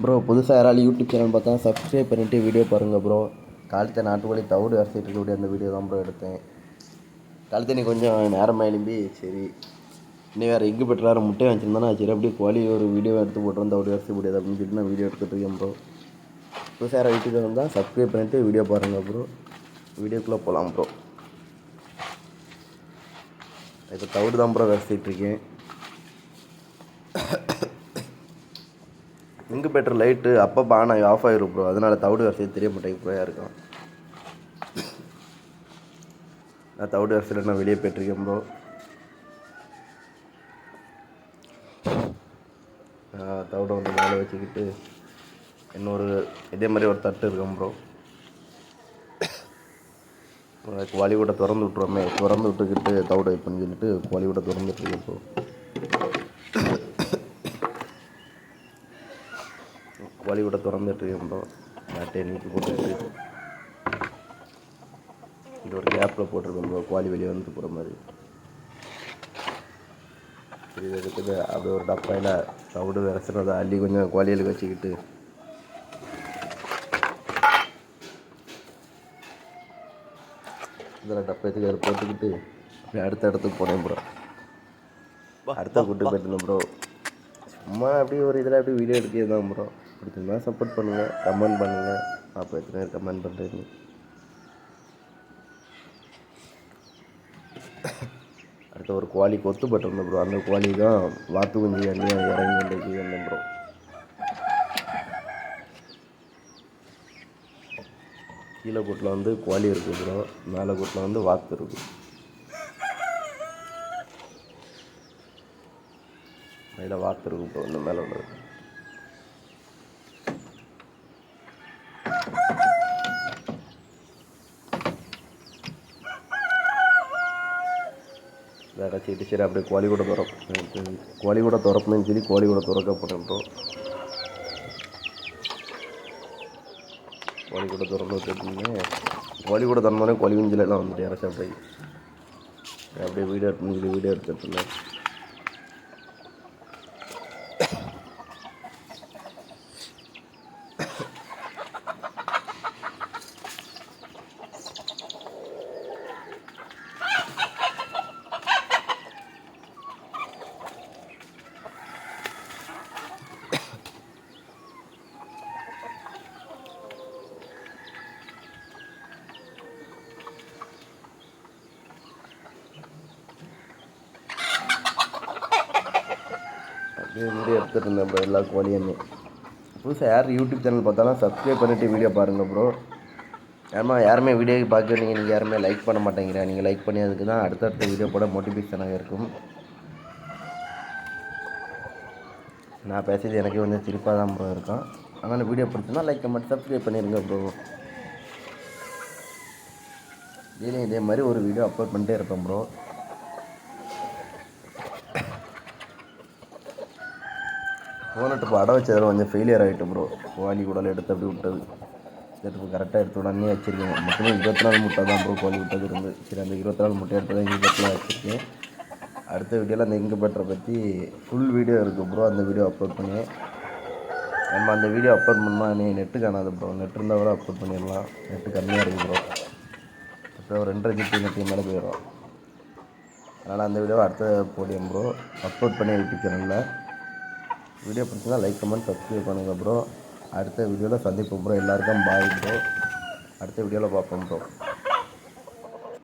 Bro புதுசாக யாராலும் YouTube channel பார்த்தா சப்ஸ்கிரைப் பண்ணிவிட்டு வீடியோ பாருங்கள் ப்ரோ காலத்தை நாட்டுக்கோழி தவிடு வரைச்சிட்டு இருக்கக்கூடிய அந்த வீடியோ தான் ப்ரோ எடுத்தேன். காலத்தை நீ கொஞ்சம் நேரமாக எழும்பி சரி. இன்னும் வேறு எங்கே பெற்றாரு முட்டை வச்சுருந்தானா சரி அப்படியே கோழி ஒரு வீடியோ எடுத்து போட்டுருந்தா தவிடு வரைச்சி முடியாது அப்படின்னு சொல்லிட்டு நான் வீடியோ எடுத்துகிட்டு இருக்கேன் ப்ரோ புதுசாக யாராவது யூடியூப் சேனல் தான் சப்ஸ்கிரைப் பண்ணிவிட்டு வீடியோ பாருங்கள் ப்ரோ வீடியோக்குள்ளே போகலாம் ப்ரோ இப்போ தவிடு தான் ப்ரோ வரைச்சிட்டு இன்குபேட்டர் பெட்ரு லைட்டு அப்பப்போ ஆன் ஆகி ஆஃப் ஆகிரும் ப்ரோ அதனால் தவிடு வரிசை தெரிய மாட்டேங்குது ப்ரோயாக இருக்கும் நான் தவிடு வரிசையில் நான் வெளியே போயிட்டுருக்கேன் ப்ரோ தவிடை வந்து மேலே வச்சுக்கிட்டு இன்னொரு இதே மாதிரி ஒரு தட்டு இருக்கும் ப்ரோ கோழி திறந்து விட்ருவோமே திறந்து விட்டுக்கிட்டு தவிடு வைப்பேன்னு சொல்லிட்டு கோழி திறந்துட்டுருக்கேன் ப்ரோ கோழி கூட திறந்துட்டு ப்ரோ நாட்டை நீக்கி போட்டுட்டு இந்த ஒரு கேப்பில் போட்டிருக்கோம் ப்ரோ கோழி வெளியே வந்துட்டு போகிற மாதிரி. இது இருக்குது அது ஒரு டப்பாயில் தவிடு விரசுறதை அள்ளி கொஞ்சம் கோழிகளுக்கு வச்சுக்கிட்டு இதில் டப்பத்துக்கு அதில் போட்டுக்கிட்டு அப்படியே அடுத்த இடத்துக்கு போனேன் ப்ரோ. அடுத்த கூட்டு போயிட்டு ப்ரோ. சும்மா அப்படியே ஒரு இதில் அப்படியே வீடியோ எடுக்கிறது தான் ப்ரோ. பிடிச்சிருந்தா சப்போர்ட் பண்ணுங்கள் கமெண்ட் பண்ணுங்கள் அப்போ எத்தனை பேர் கமெண்ட் பண்ணுறீங்க அடுத்த ஒரு கோழி கொத்து பட்டிருந்தேன் ப்ரோ அந்த கோழி தான் வாத்து குஞ்சு அண்ணி இறங்கி இன்றைக்கி வந்தேன் ப்ரோ கீழே கூட்டில் வந்து கோழி இருக்குது ப்ரோ மேலே கூட்டில் வந்து வாத்து இருக்குது மேலே வாத்து இருக்கு ப்ரோ இந்த மேலே உள்ளது. வேலை சரி அப்படியே கோழி கூட திறப்பு கோழி கூட திறப்பணும்னு சொல்லி கோழி கூட திறக்க போட்டேன் கோழி கூட திறந்து வச்சுருந்தேன் கோழி கூட திறந்தோடனே கோழி குஞ்சிலெல்லாம் வந்துட்டு இறச்சி அப்படியே அப்படியே வீடியோ எடுத்து சொல்லி வீடியோ எடுத்துட்டு இருந்தேன். அப்படியே வீடியோ எடுத்துகிட்டு இருந்தேன் ப்ரோ எல்லா கோழியுமே. புதுசாக யார் யூடியூப் சேனல் பார்த்தாலும் சப்ஸ்கிரைப் பண்ணிவிட்டு வீடியோ பாருங்கள் ப்ரோ ஏமா யாருமே வீடியோ பார்க்குறீங்க நீங்கள் யாருமே லைக் பண்ண மாட்டேங்கிறேன் நீங்கள் லைக் பண்ணி அதுக்கு தான் அடுத்தடுத்த வீடியோ போட மோட்டிவேஷனாக இருக்கும். நான் பேசுறது எனக்கே கொஞ்சம் சிரிப்பாக தான் ப்ரோ இருக்கும். அதனால் வீடியோ பிடிச்சிருந்தா லைக் கமெண்ட் சப்ஸ்கிரைப் பண்ணிடுங்க ப்ரோ டெய்லியும் இதே மாதிரி ஒரு வீடியோ அப்லோட் பண்ணிட்டே இருப்பேன் ப்ரோ ஃபோனிட்டு இப்போ அடை வச்சதில் கொஞ்சம் ஃபெயிலியர் ஆகிட்டு ப்ரோ கோழி குடல் எடுத்து அப்படி விட்டது. எடுத்து கரெக்டாக எடுத்து உடனே வச்சுருக்கேன். மொத்தமே இருபத்தி நாலு முட்டை தான் ப்ரோ கோழி விட்டது இருந்து. சரி அந்த இருபத்தி நாலு முட்டை எடுத்து தான் இங்கே வச்சுருக்கேன். அடுத்த வீடியோவில் அந்த இங்கு பெட்டரை பற்றி ஃபுல் வீடியோ இருக்குது ப்ரோ அந்த வீடியோ அப்லோட் பண்ணி. நம்ம அந்த வீடியோ அப்லோட் பண்ணால் நீ நெட்டு காணாது ப்ரோ நெட் இருந்தால் கூட அப்லோட் பண்ணிடலாம். நெட்டு கம்மியாக இருக்குது ப்ரோ இப்போ ஒரு ரெண்டரை ஜிபி நெட்டு மேலே போயிடும் அதனால் அந்த வீடியோவை அடுத்த போடியம் ப்ரோ அப்லோட் பண்ணி வைப்பிக்கிறேன்ல வீடியோ பிடிச்சதா லைக் கமெண்ட் சப்ஸ்கிரைப் பண்ணுங்கள் ப்ரோ அடுத்த வீடியோவில் சந்திப்போம் ப்ரோ எல்லாருக்கும் பாய் ப்ரோ அடுத்த வீடியோவில் பார்ப்போம் ப்ரோ